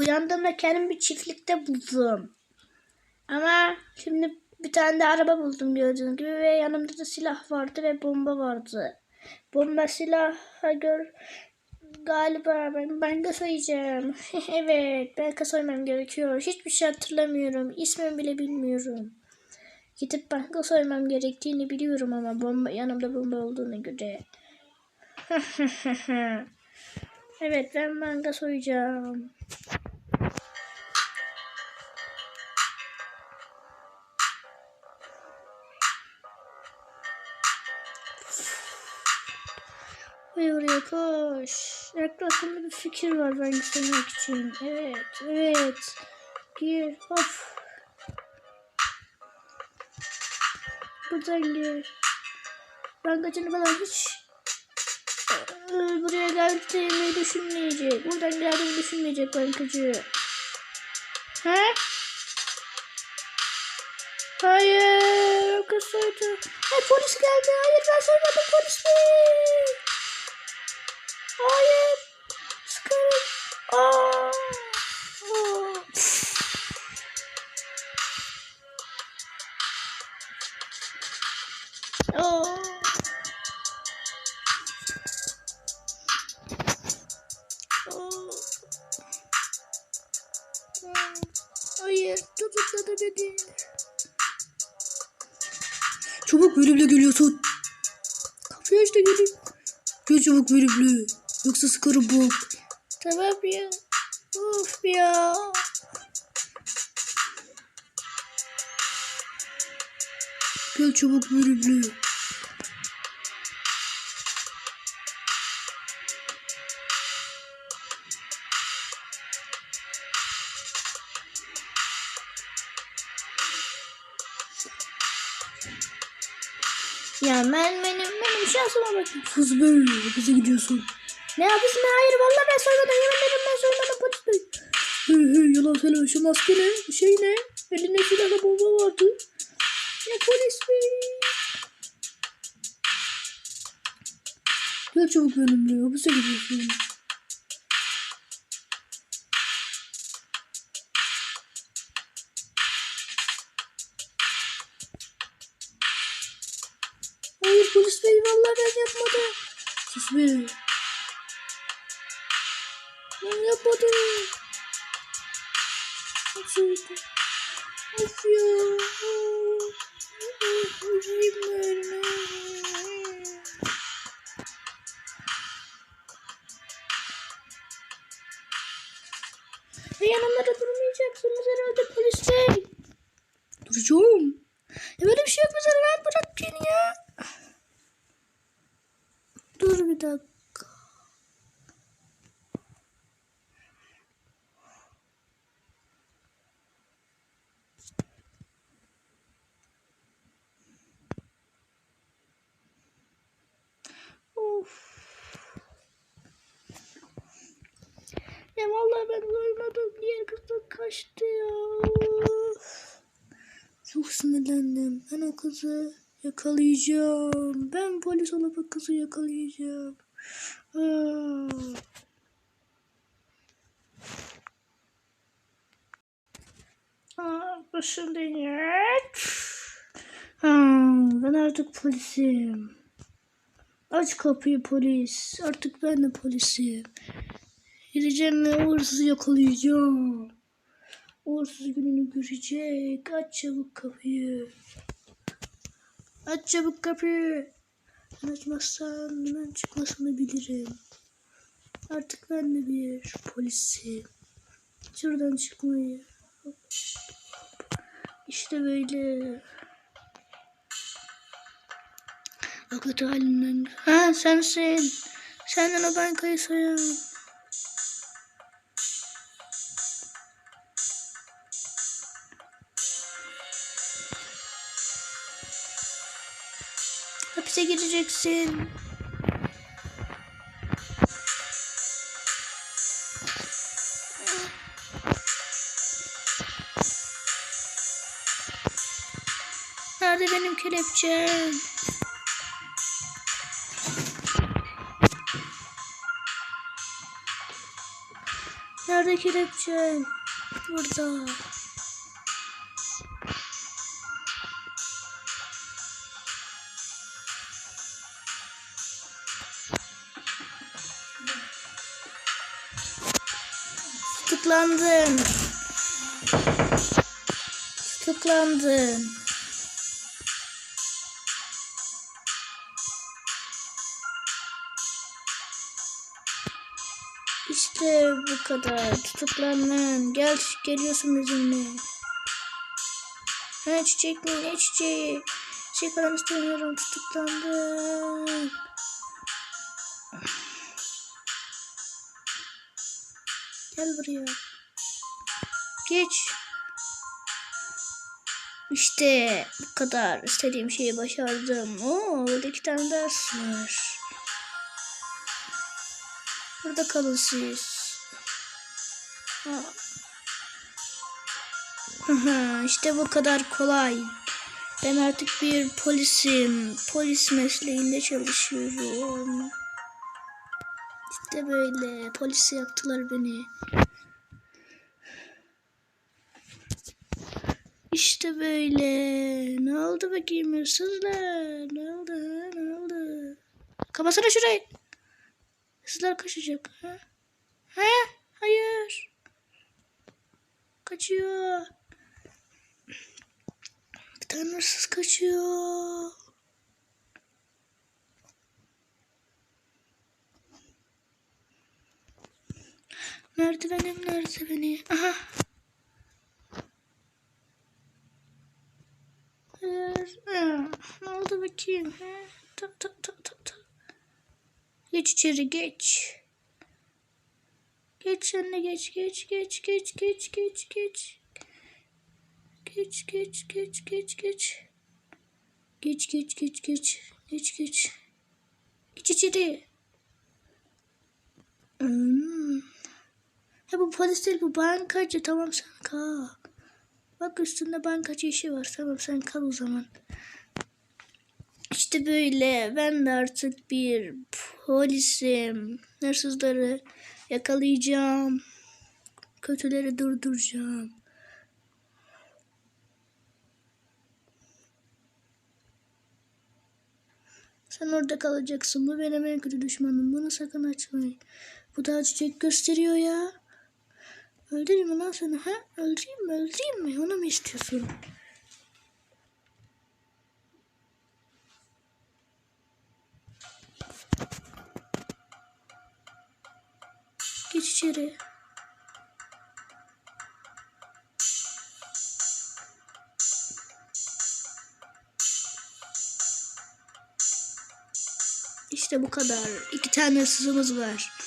Uyandığımda kendimi bir çiftlikte buldum. Ama şimdi bir tane de araba buldum gördüğünüz gibi ve yanımda da silah vardı ve bomba vardı. Bomba silahı gör galiba ben banka soyacağım. evet banka soymam gerekiyor. Hiçbir şey hatırlamıyorum. İsmimi bile bilmiyorum. Gidip banka soymam gerektiğini biliyorum ama bomba yanımda bomba olduğunu göre. evet ben banka soyacağım. Koy oraya koş. Aklımda bir fikir var ben söylemek için. Evet, evet. Gir, hop. Buradan gir. Bankacını falan hiç e, buraya geldiğimi düşünmeyecek. Buradan geldiğimi düşünmeyecek bankacı. He? Hayır, kız soydu. Ay polis geldi. Hayır ben soymadım polis. Hayır. Sıkarım. Aa. Aa. Hayır, tutukladı beni. Çabuk benimle geliyorsun. Kapıyı aç da gelin. Gel çabuk benimle. Yoksa sıkarım bak. Tamam ya. Of ya. Gel çabuk benimle. Ya ben benim benim şansıma bakın. Sus be. Bize gidiyorsun. Ne yapıyorsun? Hayır vallahi ben soymadım. Yemin ederim ben soymadım polis bey. Hey hey yalan söyleme. Şu maske ne? Şey ne? Elinde silahla bomba vardı. Ya polis bey. Gel çabuk benimle. Hapise gidiyorsun. Hayır polis bey vallahi ben yapmadım. Sus be. Ben yapmadım. Nasıldı? Of ya. Ya vallahi ben doymadım. Diğer kız da kaçtı ya. Çok sinirlendim. Ben o kızı yakalayacağım. Ben polis olup o kızı yakalayacağım. Aa. Aa, başım dönüyor. Ben artık polisim. Aç kapıyı polis. Artık ben de polisim. Gideceğim ve o yakalayacağım. O gününü görecek. Aç çabuk kapıyı. Aç çabuk kapıyı. Sen açmazsan ben çıkmasını bilirim. Artık ben de bir polisim. Şuradan çıkmayı. İşte böyle. Kötü halinden. Ha sensin. Senden o bankayı soyan. Gireceksin. Nerede benim kelepçem? Nerede kelepçen? Burada. Tutuklandın. Tutuklandın. İşte bu kadar. Tutuklandın. Gel geliyorsun bizimle. Ha çiçek mi? Ne çiçeği? Çiçek falan istemiyorum. Tutuklandım. Gel buraya. Geç. İşte bu kadar. İstediğim şeyi başardım. Oo, burada iki tane ders var. Burada kalın siz. İşte bu kadar kolay. Ben artık bir polisim. Polis mesleğinde çalışıyorum. İşte böyle. Polis yaptılar beni. İşte böyle. Ne oldu bakayım hırsızlar? Ne oldu ha? Ne oldu? Kapatsana şurayı. Hırsızlar kaçacak. Ha? Ha? Hayır. Kaçıyor. Bir tane hırsız kaçıyor. Merdivenim nerede beni? Aha. Ne oldu bakayım? Ha? Ta ta ta ta ta. Geç içeri geç. Geç de geç geç geç geç geç geç geç. Geç geç geç geç geç. Geç geç geç geç. Geç geç. Geç içeri. Hmm. Ha bu polis değil bu bankacı. Tamam sen kal. Bak üstünde bankacı işi var. Tamam sen kal o zaman. İşte böyle. Ben de artık bir polisim. Hırsızları yakalayacağım. Kötüleri durduracağım. Sen orada kalacaksın. Bu benim en kötü düşmanım. Bunu sakın açmayın. Bu daha çiçek gösteriyor ya. Öldüreyim mi lan seni ha? Öldüreyim mi? Öldüreyim mi? Onu mu istiyorsun? Geç içeri. İşte bu kadar. İki tane hırsızımız var.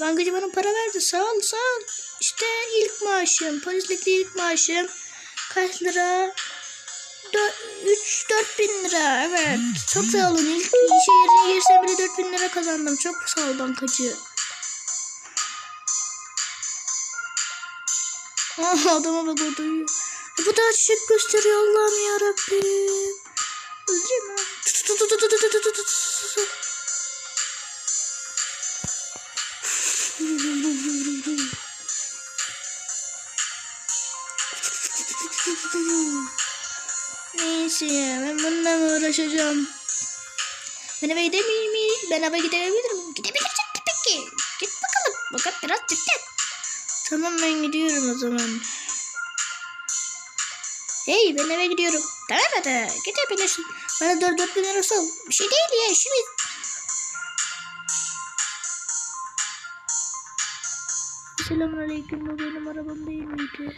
Bankacı bana para verdi. Sağ ol, sağ ol. İşte ilk maaşım. Polislikte ilk maaşım. Kaç lira? 3-4 bin lira. Evet. Çok sağ olun. İlk işe yerine girsem bile 4 bin lira kazandım. Çok sağ ol bankacı. Ah adama bak orada. E, Bu da çiçek gösteriyor Allah'ım yarabbim. Öldüreyim mi? Neyse ben bununla mı uğraşacağım? Ben eve gidemeyeyim mi? Ben eve gidebilir miyim? Gidebilirsin tabii ki. Git bakalım. Fakat biraz dikkat. Tamam ben gidiyorum o zaman. Hey ben eve gidiyorum. Tamam hadi gidebilirsin. Bana dört dört bin lira sal. Bir şey değil ya işimiz. Selamünaleyküm bu benim arabam değil miydi?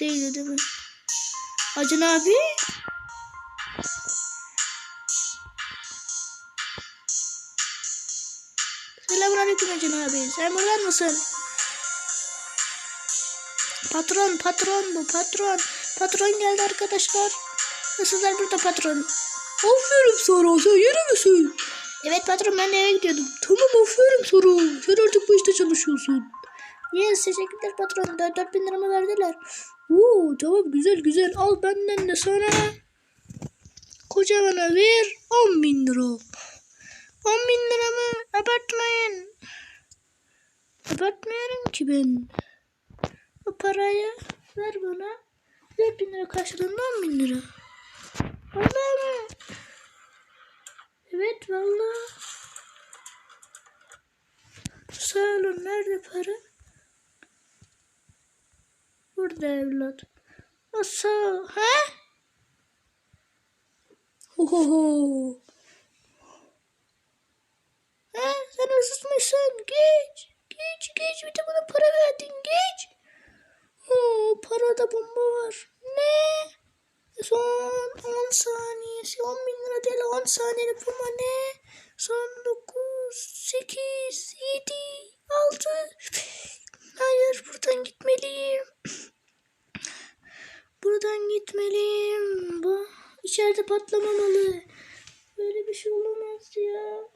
Değildi değil mi? Acun abi. Selamünaleyküm Acun abi. Sen burada mısın? Patron, patron bu, patron. Patron geldi arkadaşlar. Hırsızlar burada patron. Aferin sana, sen yeni misin? Evet patron, ben eve gidiyordum. Tamam, aferin sana. Sen artık bu işte çalışıyorsun. Yes, teşekkürler patron. 4, 4 bin liramı verdiler. Oo, tamam güzel güzel. Al benden de sana. Kocamana ver 10 bin lira. 10 bin lira mı? Abartmayın. Abartmıyorum ki ben. O parayı ver bana. 4 bin lira karşılığında 10 bin lira. Vallahi mi? Evet vallahi. Sağ olun. Nerede para? Burada evlat. Ol. He? Ohoho. He? Sen hırsızmışsın. Geç. Geç geç. Bir de bana para verdin. Geç. Oo, parada bomba var. Ne? Son 10 saniyesi. 10 bin lira değil 10 saniyede bomba ne? Son 9, 8, 7, 6. Hayır buradan gitmeliyim. Buradan gitmeliyim. Bu içeride patlamamalı. Böyle bir şey olamaz ya.